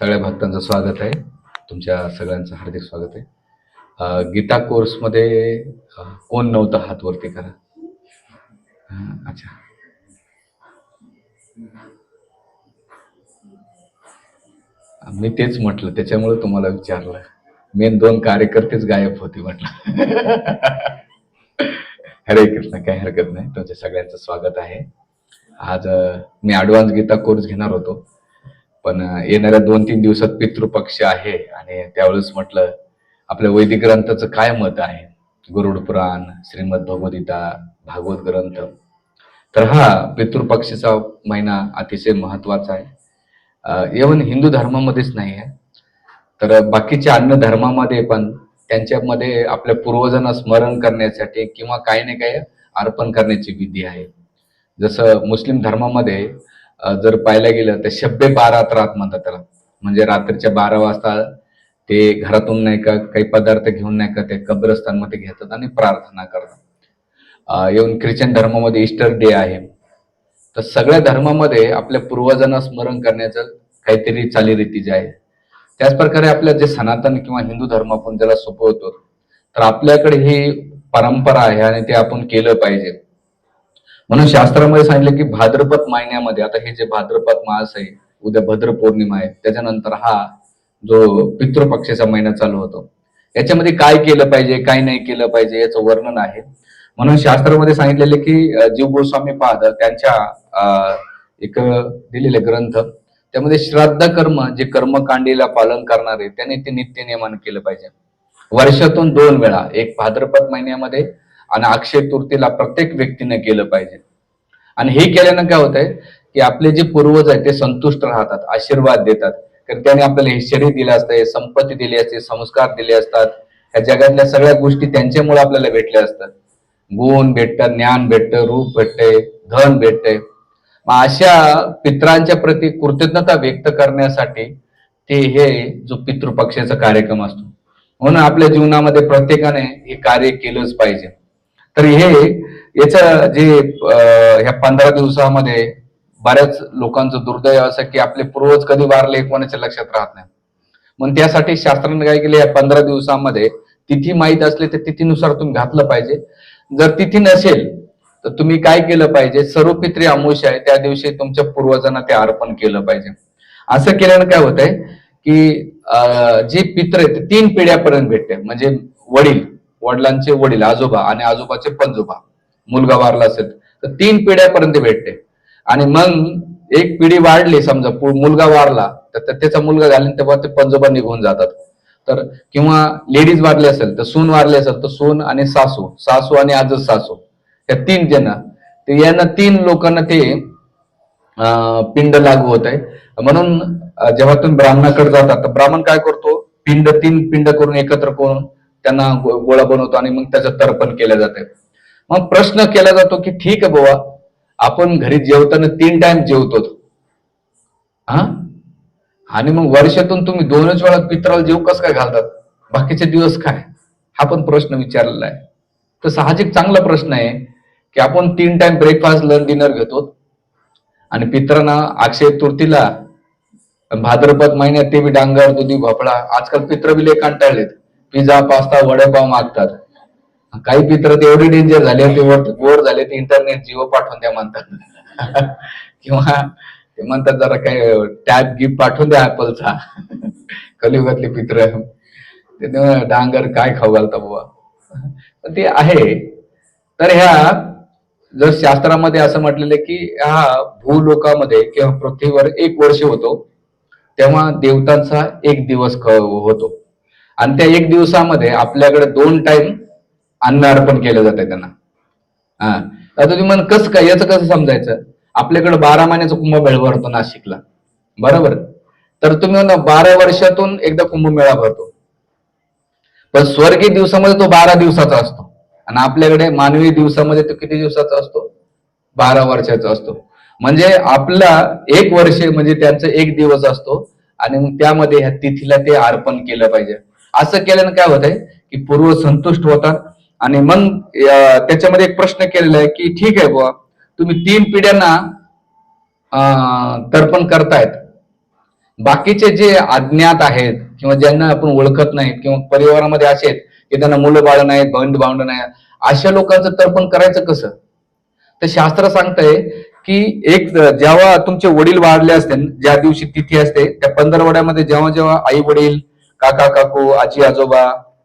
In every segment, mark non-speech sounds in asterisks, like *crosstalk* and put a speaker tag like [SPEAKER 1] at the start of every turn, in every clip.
[SPEAKER 1] सगळ्या भक्तांचं स्वागत आहे. तुमच्या सगळ्यांचं हार्दिक स्वागत आहे. गीता कोर्समध्ये कोण नव्हतं हात वरती करा? अच्छा. मी तेच म्हटलं त्याच्यामुळे तुम्हाला विचारलं. मेन दोन कार्यकर्तेच गायब होते म्हटलं. हरे कृष्ण काही हरकत नाही. तुमच्या सगळ्यांचं स्वागत आहे. आज मी ॲडव्हान्स गीता कोर्स घेणार होतो. पण येणाऱ्या दोन तीन दिवसात पितृपक्ष आहे आणि त्यावेळेस म्हटलं आपल्या वैदिक ग्रंथाचं काय मत आहे? गरुड पुराण श्रीमद भगवद्गीता भागवत ग्रंथ. तर हा पितृपक्षाचा महिना अतिशय महत्त्वाचा आहे. इवन हिंदू धर्मामध्येच नाही आहे. तर बाकीच्या अन्य धर्मामध्ये पण त्यांच्यामध्ये आपल्या पूर्वजांना स्मरण करण्यासाठी किंवा काही ना काही अर्पण करण्याची विधी आहे. जसं मुस्लिम धर्मामध्ये जर पाहायला गेलं तर शब्बे बारात रात म्हणतात त्याला. म्हणजे रात्रीच्या बारा वाजता ते घरातून नाही का काही पदार्थ घेऊन नाही का ते कब्रस्तानमध्ये घेतात आणि प्रार्थना करतात. येऊन ख्रिश्चन धर्मामध्ये इस्टर डे आहे. तर सगळ्या धर्मामध्ये आपल्या पूर्वजांना स्मरण करण्याचं काहीतरी चालीरीती जे आहे त्याच प्रकारे आपल्या जे सनातन किंवा हिंदू धर्म आपण ज्याला सोपवतो तर आपल्याकडे ही परंपरा आहे आणि ते आपण केलं पाहिजे. म्हणून शास्त्रामध्ये सांगितलं की भाद्रपद महिन्यामध्ये आता हे जे भाद्रपद मास आहे उद्या भद्र पौर्णिमा आहे त्याच्यानंतर हा जो पितृपक्षाचा महिना चालू होतो. याच्यामध्ये काय केलं पाहिजे काय नाही केलं पाहिजे याचं वर्णन आहे. म्हणून शास्त्रामध्ये सांगितलेले की जीव गोस्वामी पाद त्यांच्या अं, एक दिलेले ग्रंथ त्यामध्ये श्राद्ध कर्म जे कर्मकांडीला पालन करणारे त्याने ते नित्य नियमन केलं पाहिजे. वर्षातून दोन वेळा एक भाद्रपद महिन्यामध्ये आणि अक्षय तृतीला प्रत्येक व्यक्तीने केलं पाहिजे. आणि हे केल्यानं काय होतंय की आपले जे पूर्वज आहेत ते संतुष्ट राहतात आशीर्वाद देतात. कारण त्याने आपल्याला हे शरीर दिलं असतं संपत्ती दिली असते संस्कार दिले असतात. ह्या जगातल्या सगळ्या गोष्टी त्यांच्यामुळे आपल्याला भेटल्या असतात. गुण भेटतं ज्ञान भेटतं रूप भेटतंय धन भेटतंय मग अशा पित्रांच्या प्रती कृतज्ञता व्यक्त करण्यासाठी ते हे जो पितृपक्षाचा कार्यक्रम असतो. म्हणून आपल्या जीवनामध्ये प्रत्येकाने हे कार्य केलंच पाहिजे. तर हे याचं जे ह्या पंधरा दिवसामध्ये बऱ्याच लोकांचं दुर्दैव असं की आपले पूर्वज कधी वारले कोणाच्या लक्षात राहत नाही. मग त्यासाठी शास्त्राने काय केले या पंधरा दिवसामध्ये तिथी माहीत असली तर तिथीनुसार तुम्ही घातलं पाहिजे. जर तिथी नसेल तर तुम्ही काय केलं पाहिजे? सर्व अमुष आहे त्या दिवशी तुमच्या पूर्वजांना ते अर्पण केलं पाहिजे. असं केल्यानं काय होतंय की जे पित्र आहेत तीन पिढ्यापर्यंत भेटते. म्हणजे वडील वडिलांचे वडील आजोबा आणि आजोबाचे पंजोबा. मुलगा वारला असेल तर तीन पिढ्यापर्यंत भेटते. आणि मग एक पिढी वाढली समजा मुलगा वारला तर त्याचा मुलगा झाला तेव्हा ते पंजोबा निघून जातात. तर किंवा लेडीज वारली असेल तर सून वारली असेल तर सून आणि सासू सासू आणि आजच सासू. या तीन जण. ते यांना तीन लोकांना ते अं, पिंड लागू होत आहे. म्हणून जेव्हा तुम्ही ब्राह्मणाकडे जातात तर ब्राह्मण काय करतो? पिंड तीन पिंड करून एकत्र करून त्यांना गोळा बनवतो आणि मग त्याचं तर्पण केलं जातं. मग प्रश्न केला जातो की ठीक आहे बाबा आपण घरी जेवताना तीन टाइम जेवतो. हा? आणि मग वर्षातून तुम्ही दोनच वेळा पित्राला जेव कसं काय घालतात? बाकीचे दिवस काय? हा पण प्रश्न विचारलेला आहे. तर साहजिक चांगला प्रश्न आहे की आपण तीन टाइम ब्रेकफास्ट लंच डिनर घेतो आणि पित्रांना अक्षय तृतीला भाद्रपद महिन्यात ते बी डांगर दुधी भोपळा आजकाल पित्र बी लय कंटाळलेत. पिझ्झा पास्ता वडेपाव मागतात. काही पित्र तर डेंजर झाले ते वर झाले ते इंटरनेट जिओ पाठवून द्या म्हणतात. *laughs* किंवा ते म्हणतात जरा काही टॅब गिफ्ट पाठवून द्या ऍपलचा *laughs* कलियुगातले पित्र. ते डांगर काय खाऊ घालता बाबा पण ते आहे. तर ह्या जर शास्त्रामध्ये असं म्हटलेलं की हा भूलोकामध्ये किंवा पृथ्वीवर एक वर्ष होतो तेव्हा देवतांचा एक दिवस होतो. आणि त्या एक दिवसामध्ये आपल्याकडे दोन टाइम अन्न अर्पण केलं जातं त्यांना. हा. आता तुम्ही म्हण कसं काय याचं कसं समजायचं? आपल्याकडे बारा महिन्याचा कुंभमेळा भरतो नाशिकला. बरोबर? तर तुम्ही बारा वर्षातून एकदा कुंभमेळा भरतो. पण स्वर्गीय दिवसामध्ये तो बारा दिवसाचा असतो. आणि आपल्याकडे मानवी दिवसामध्ये तो किती दिवसाचा असतो? बारा वर्षाचा असतो. म्हणजे आपला एक वर्ष म्हणजे त्यांचा एक दिवस असतो. आणि मग त्यामध्ये ह्या तिथीला ते अर्पण केलं पाहिजे. असं केल्यानं काय होत आहे की पूर्व संतुष्ट होतात. आणि मग त्याच्यामध्ये एक प्रश्न केलेला आहे की ठीक आहे बुवा तुम्ही तीन पिढ्यांना तर्पण करतायत. बाकीचे जे अज्ञात आहेत किंवा ज्यांना आपण ओळखत नाहीत किंवा परिवारामध्ये असे आहेत की त्यांना मुलं बाळ नाहीत भावंड भावंड नाही अशा लोकांचं तर्पण करायचं कसं? तर शास्त्र सांगतंय की एक जेव्हा तुमचे वडील वाढले असते ज्या दिवशी तिथी असते त्या पंधरवड्यामध्ये जेव्हा जेव्हा आई वडील काका काकू आजी आजोबा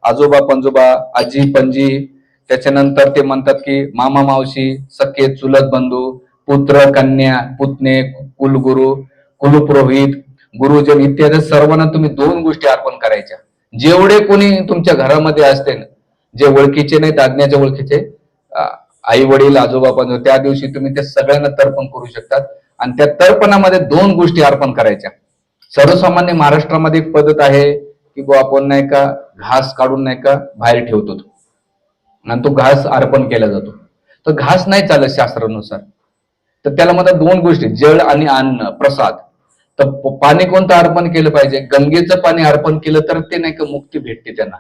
[SPEAKER 1] आजोबा पंजोबा आजी पणजी. त्याच्यानंतर ते म्हणतात की मामा मावशी सखे चुलत बंधू पुत्र कन्या पुतणे कुलगुरु कुलपुरोहित गुरुजन इत्यादी. सर्वांना तुम्ही दोन गोष्टी अर्पण करायच्या. जेवढे कोणी तुमच्या घरामध्ये असते जे ओळखीचे नाहीत आज्ञाच्या ओळखीचे आई वडील आजोबा पण त्या दिवशी तुम्ही ते सगळ्यांना तर्पण करू शकतात. आणि त्या तर्पणामध्ये दोन गोष्टी अर्पण करायच्या. सर्वसामान्य महाराष्ट्रामध्ये एक पद्धत आहे की बुवा आपण नाही का घास काढून नाही का बाहेर ठेवतो तो. आणि तो घास अर्पण केला जातो. तर घास नाही चालत शास्त्रानुसार. तर त्याला म्हणतात दोन गोष्टी जळ आणि अन्न प्रसाद. तर पाणी कोणतं अर्पण केलं पाहिजे? गंगेचं पाणी अर्पण केलं तर ते नाही का मुक्ती भेटते त्यांना.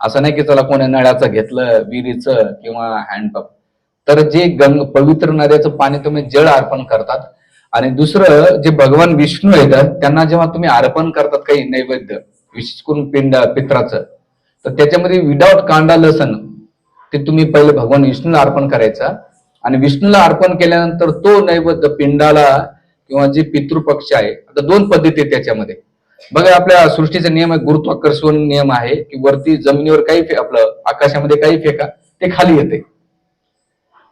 [SPEAKER 1] असं नाही की चला कोणी नळाचं घेतलं विहिरीचं किंवा हँडपंप तर जे गंग पवित्र नद्याचं पाणी तुम्ही जळ अर्पण करतात. आणि दुसरं जे भगवान विष्णू आहेत त्यांना जेव्हा तुम्ही अर्पण करतात काही नैवेद्य विशेष करून पिंड पित्राचं. तर त्याच्यामध्ये विदाउट कांदा लसण ते तुम्ही पहिले भगवान विष्णूला अर्पण करायचा. आणि विष्णूला अर्पण केल्यानंतर तो नैवेद्य पिंडाला किंवा जे पितृपक्ष आहे आता दोन पद्धती आहेत त्याच्यामध्ये. बघा आपल्या सृष्टीचा नियम आहे गुरुत्वाकर्षण नियम आहे की वरती जमिनीवर काही आपलं आकाशामध्ये काही फेका ते खाली येते.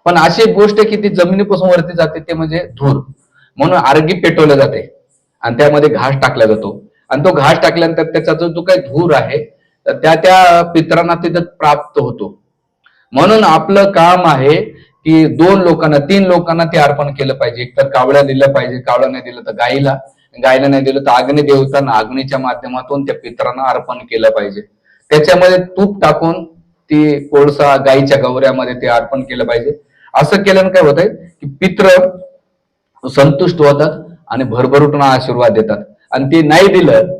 [SPEAKER 1] पण अशी एक गोष्ट आहे की ती जमिनीपासून वरती जाते ते म्हणजे धूर. म्हणून आरगी पेटवलं जाते. आणि त्यामध्ये घास टाकला जातो. आणि तो घास टाकल्यानंतर त्याचा जो जो काही धूर आहे तर त्या त्या पित्रांना तिथं प्राप्त होतो. म्हणून आपलं काम आहे की दोन लोकांना तीन लोकांना ते अर्पण केलं पाहिजे. एक तर कावळ्या दिलं पाहिजे कावळा नाही दिलं तर गाईला गायला नाही दिलं तर अग्नी देवतांना अग्नीच्या माध्यमातून त्या पित्रांना अर्पण केलं पाहिजे. त्याच्यामध्ये तूप टाकून ती कोळसा गाईच्या गवऱ्यामध्ये ते अर्पण केलं पाहिजे. असं केल्यानं काय होतंय की पित्र संतुष्ट होतात आणि भरभरून आशीर्वाद देतात. आणि ते नाही दिलं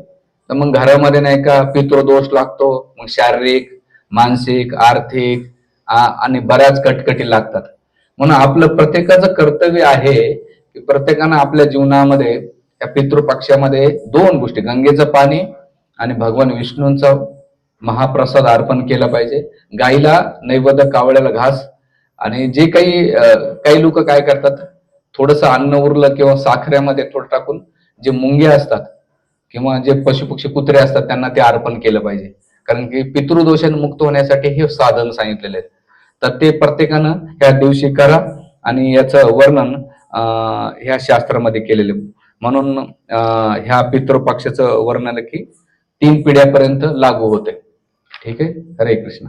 [SPEAKER 1] तर मग घरामध्ये नाही का पितृदोष लागतो मग शारीरिक मानसिक आर्थिक आणि बऱ्याच कटकटी लागतात. म्हणून आपलं प्रत्येकाचं कर्तव्य आहे की प्रत्येकानं आपल्या जीवनामध्ये त्या पितृपक्षामध्ये दोन गोष्टी गंगेचं पाणी आणि भगवान विष्णूंचा महाप्रसाद अर्पण केला पाहिजे. गाईला नैवेद्य कावळ्याला घास आणि जे काही काही लोक काय करतात थोडस अन्न उरलं किंवा साखरेमध्ये थोडं टाकून जे मुंगे असतात किंवा जे पशुपक्षी कुत्रे असतात त्यांना ते अर्पण केलं पाहिजे. कारण की पितृदोषाने मुक्त होण्यासाठी हे साधन सांगितलेले आहेत. तर ते प्रत्येकानं ह्या दिवशी करा आणि याचं वर्णन अं, ह्या शास्त्रामध्ये केलेले म्हणून अं, ह्या पितृपक्षाचं वर्णन की तीन पिढ्यापर्यंत लागू होते. ठीक आहे? हरे कृष्ण.